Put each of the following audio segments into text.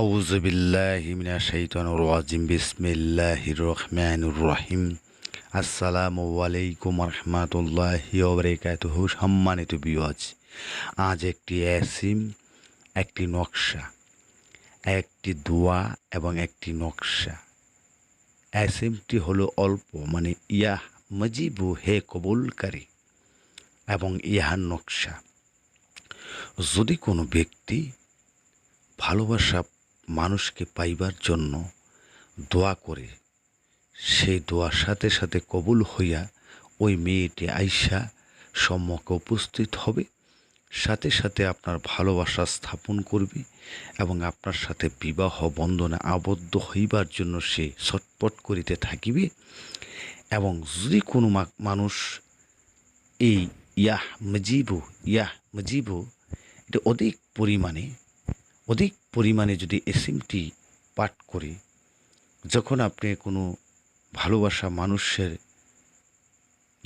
আউজবিল্লাহিমিনা শৈতানুর রাজিম। বিসমিল্লাহির রহমানুর রহিম। আসসালামু আলাইকুম রহমাতুল্লাহি ওবরাকাতুহু সম্মানিত বিওয়াজ আজ একটি এসিম একটি নকশা, একটি দোয়া এবং একটি নকশা। এসিমটি হলো অল্প মানে ইয়াহ মজিবু হে কবুলকারী এবং ইহার নকশা। যদি কোনো ব্যক্তি ভালোবাসা মানুষকে পাইবার জন্য দোয়া করে, সেই দোয়ার সাথে সাথে কবুল হইয়া ওই মেয়েটি আইসা সম্মুখে উপস্থিত হবে, সাথে সাথে আপনার ভালোবাসা স্থাপন করবে এবং আপনার সাথে বিবাহ বন্ধনে আবদ্ধ হইবার জন্য সে ছটপট করিতে থাকিবে এবং যদি কোনো মানুষ এই ইয়াহ মজিবু ইয়াহ মজিবু, এটা অধিক পরিমাণে অধিক পরিমাণে যদি এসিমটি পাঠ করে, যখন আপনি কোনো ভালোবাসা মানুষের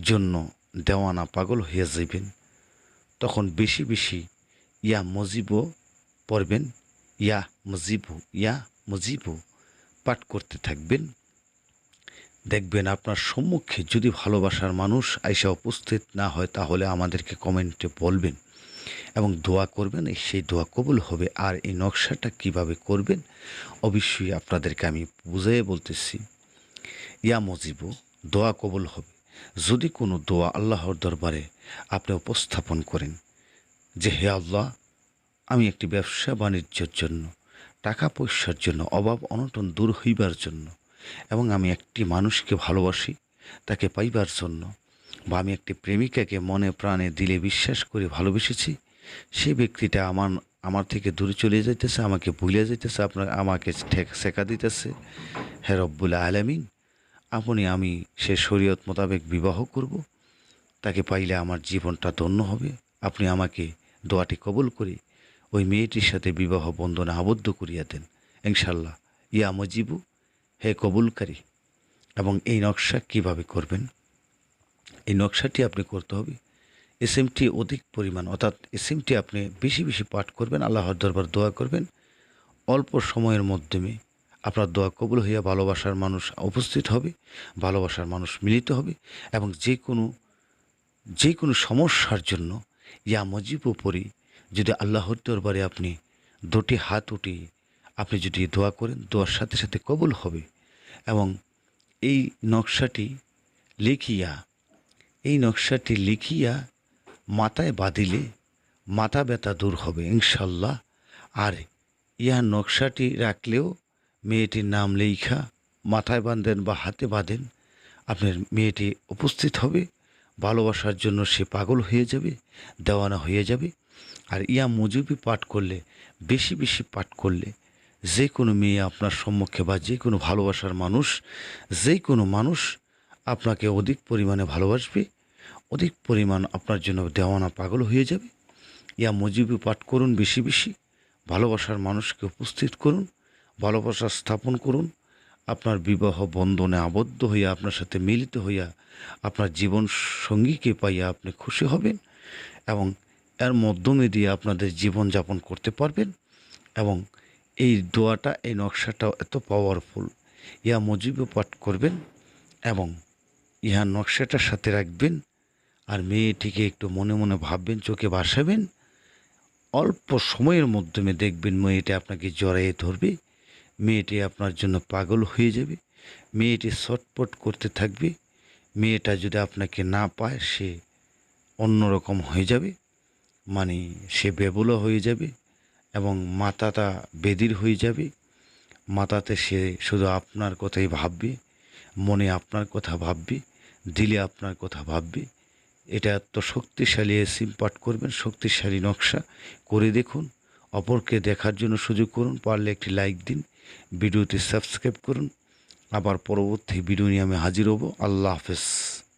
জন্য দেওয়ানা পাগল হয়ে যাবেন, তখন বেশি বেশি ইয়া মজিবও পড়বেন, ইয়া মজিবু ইয়া মজিবু পাঠ করতে থাকবেন। দেখবেন আপনার সম্মুখে যদি ভালোবাসার মানুষ আইসা উপস্থিত না হয়, তাহলে আমাদেরকে কমেন্টে বলবেন। এবং দোয়া করবেন, এই সেই দোয়া কবুল হবে। আর এই নকশাটা কীভাবে করবেন, অবশ্যই আপনাদেরকে আমি বুঝিয়ে বলতেছি। ইয়া মজিব, দোয়া কবুল হবে। যদি কোনো দোয়া আল্লাহর দরবারে আপনি উপস্থাপন করেন, যে হে আল্লাহ, আমি একটি ব্যবসা বাণিজ্যের জন্য টাকা পয়সার জন্য, অভাব অনটন দূর হইবার জন্য, এবং আমি একটি মানুষকে ভালোবাসি, তাকে পাইবার জন্য, বা আমি একটি প্রেমিকাকে মনে প্রাণে দিলে বিশ্বাস করে ভালোবেসেছি সেই ব্যক্তিটা আমার আমার থেকে দূরে চলে যাইতেছে, আমাকে ভুলে যাইতেছে আপনার আমাকে শেখা দিতেছে। হে রব্বুল আলামিন, আপনি, আমি সে শরীয়ত মোতাবেক বিবাহ করব। তাকে পাইলে আমার জীবনটা ধন্য হবে। আপনি আমাকে দোয়াটি কবুল করে ওই মেয়েটির সাথে বিবাহ বন্ধনে আবদ্ধ করিয়া দেন। ইনশাল্লাহ ইয়া মজিবু, হে কবুলকারী, এবং এই নকশা কীভাবে করবেন? এই নকশাটি আপনি করতে হবে। এসএমটি অধিক পরিমাণ, অর্থাৎ এসএমটি আপনি বেশি বেশি পাঠ করবেন, আল্লাহর দরবার দোয়া করবেন। অল্প সময়ের মাধ্যমে আপনার দোয়া কবুল হইয়া ভালোবাসার মানুষ উপস্থিত হবে, ভালোবাসার মানুষ মিলিত হবে এবং যে কোনো যে কোনো সমস্যার জন্য ইয়া মজিব উপরে যদি আল্লাহর দরবারে আপনি দুটি হাত উঠিয়ে আপনি যদি দোয়া করেন, দোয়ার সাথে সাথে কবুল হবে এবং এই নকশাটি লিখিয়া, এই নকশাটি লিখিয়া মাথায় বাঁধিলে মাথা ব্যথা দূর হবে, ইনশাল্লাহ। আর ইহা নকশাটি রাখলেও মেয়েটির নাম লেখা মাথায় বাঁধেন বা হাতে বাঁধেন, আপনার মেয়েটি উপস্থিত হবে, ভালোবাসার জন্য সে পাগল হয়ে যাবে, দেওয়ানা হয়ে যাবে। আর ইয়া মজুবি পাঠ করলে, বেশি বেশি পাঠ করলে, যে কোনো মেয়ে আপনার সম্মুখে বা যে কোনো ভালোবাসার মানুষ, যে কোনো মানুষ আপনাকে অধিক পরিমাণে ভালোবাসবে। অধিক পরিমাণ আপনার জন্য দেওয়ানা পাগল হয়ে যাবে। ইয়া মজিবি পাঠ করুন বেশি বেশি। ভালোবাসার মানুষকে উপস্থিত করুন, ভালোবাসা স্থাপন করুন। আপনার বিবাহ বন্ধনে আবদ্ধ হইয়া আপনার সাথে মিলিত হইয়া আপনার জীবন সঙ্গীকে পাইয়া আপনি খুশি হবেন এবং এর মাধ্যমে দিয়ে আপনাদের জীবন যাপন করতে পারবেন এবং এই দোয়াটা, এই নকশাটা এত পাওয়ারফুল ইয়া মজিবে পাঠ করবেন এবং ইহা নকশাটার সাথে রাখবেন। আর মেয়েটিকে একটু মনে মনে ভাববেন, চোখে ভাসাবেন অল্প সময়ের মাধ্যমে দেখবেন মেয়েটি আপনাকে জড়াইয়ে ধরবে। মেয়েটি আপনার জন্য পাগল হয়ে যাবে। মেয়েটি ছটপট করতে থাকবে। মেয়েটা যদি আপনাকে না পায়, সে অন্যরকম হয়ে যাবে। মানে সে বেবুলো হয়ে যাবে এবং মাথাটা বেদির হয়ে যাবে। মাথাতে সে শুধু আপনার কথাই ভাববে, মনে আপনার কথা ভাববে, দিলে আপনার কথা ভাববে। এটা তো শক্তিশালী সিম পাঠ করবেন, শক্তিশালী নকশা করে দেখুন। অপরকে দেখার জন্য সুযোগ করুন, পারলে একটি লাইক দিন, ভিডিওটি সাবস্ক্রাইব করুন। আবার পরবর্তী ভিডিও নিয়ে আমি হাজির হব। আল্লাহ হাফেজ।